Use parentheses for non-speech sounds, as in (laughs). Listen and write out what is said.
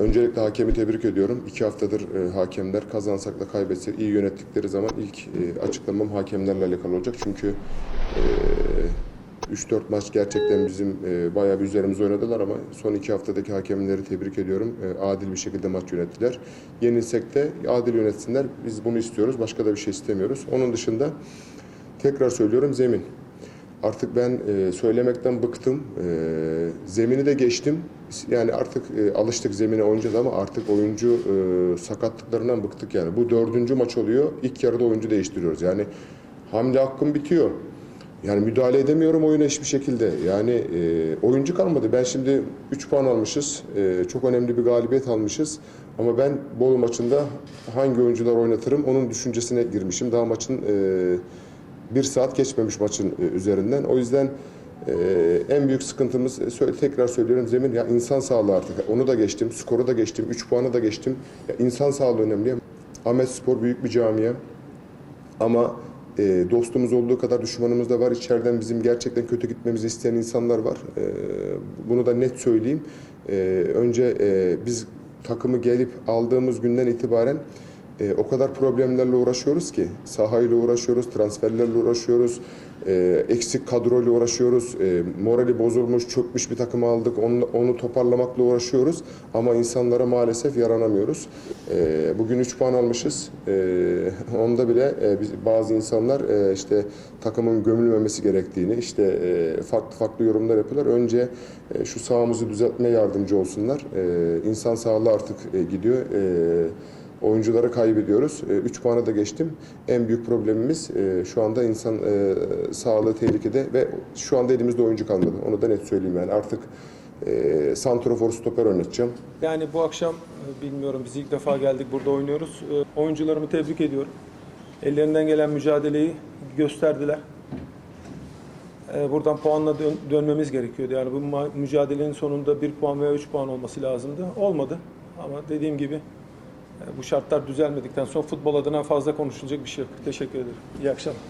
öncelikle hakemi tebrik ediyorum. İki haftadır e, hakemler kazansak da kaybetsek iyi yönettikleri zaman ilk e, açıklamam hakemlerle alakalı olacak. Çünkü e, 3-4 maç gerçekten bizim e, bayağı bir üzerimize oynadılar ama son iki haftadaki hakemleri tebrik ediyorum. E, adil bir şekilde maç yönettiler. Yenilsek de adil yönetsinler. Biz bunu istiyoruz. Başka da bir şey istemiyoruz. Onun dışında tekrar söylüyorum zemin. Artık ben e, söylemekten bıktım. E, zemini de geçtim. Yani artık e, alıştık zemine oynayacağız ama artık oyuncu e, sakatlıklarından bıktık yani. Bu dördüncü maç oluyor. İlk yarıda oyuncu değiştiriyoruz. Yani hamle hakkım bitiyor. Yani müdahale edemiyorum oyuna hiçbir şekilde. Yani e, oyuncu kalmadı. Ben şimdi 3 puan almışız. E, çok önemli bir galibiyet almışız. Ama ben Bolu maçında hangi oyuncular oynatırım onun düşüncesine girmişim. Daha maçın e, bir saat geçmemiş maçın e, üzerinden. O yüzden e, en büyük sıkıntımız e, tekrar söylüyorum zemin ya insan sağlığı artık. Onu da geçtim, skoru da geçtim, 3 puanı da geçtim. Ya insan sağlığı önemli. Ahmet Spor büyük bir camia. Ama dostumuz olduğu kadar düşmanımız da var. İçeriden bizim gerçekten kötü gitmemizi isteyen insanlar var. Bunu da net söyleyeyim. Önce biz takımı gelip aldığımız günden itibaren e, o kadar problemlerle uğraşıyoruz ki sahayla uğraşıyoruz, transferlerle uğraşıyoruz, e, eksik kadroyla uğraşıyoruz, e, morali bozulmuş, çökmüş bir takım aldık, onu, onu toparlamakla uğraşıyoruz ama insanlara maalesef yaranamıyoruz. E, bugün 3 puan almışız, e, (laughs) onda bile e, biz, bazı insanlar e, işte takımın gömülmemesi gerektiğini, işte e, farklı farklı yorumlar yapıyorlar. Önce e, şu sahamızı düzeltmeye yardımcı olsunlar. E, insan sağlığı artık e, gidiyor. E, oyuncuları kaybediyoruz. 3 puana da geçtim. En büyük problemimiz e, şu anda insan e, sağlığı tehlikede ve şu anda elimizde oyuncu kalmadı. Onu da net söyleyeyim yani. Artık e, santrofor stoper oynatacağım. Yani bu akşam e, bilmiyorum biz ilk defa geldik burada oynuyoruz. E, Oyuncularımı tebrik ediyorum. Ellerinden gelen mücadeleyi gösterdiler. E, Buradan puanla dön- dönmemiz gerekiyordu. Yani bu mücadelenin sonunda bir puan veya üç puan olması lazımdı. Olmadı. Ama dediğim gibi e, bu şartlar düzelmedikten sonra futbol adına fazla konuşulacak bir şey yok. Teşekkür ederim. İyi akşamlar.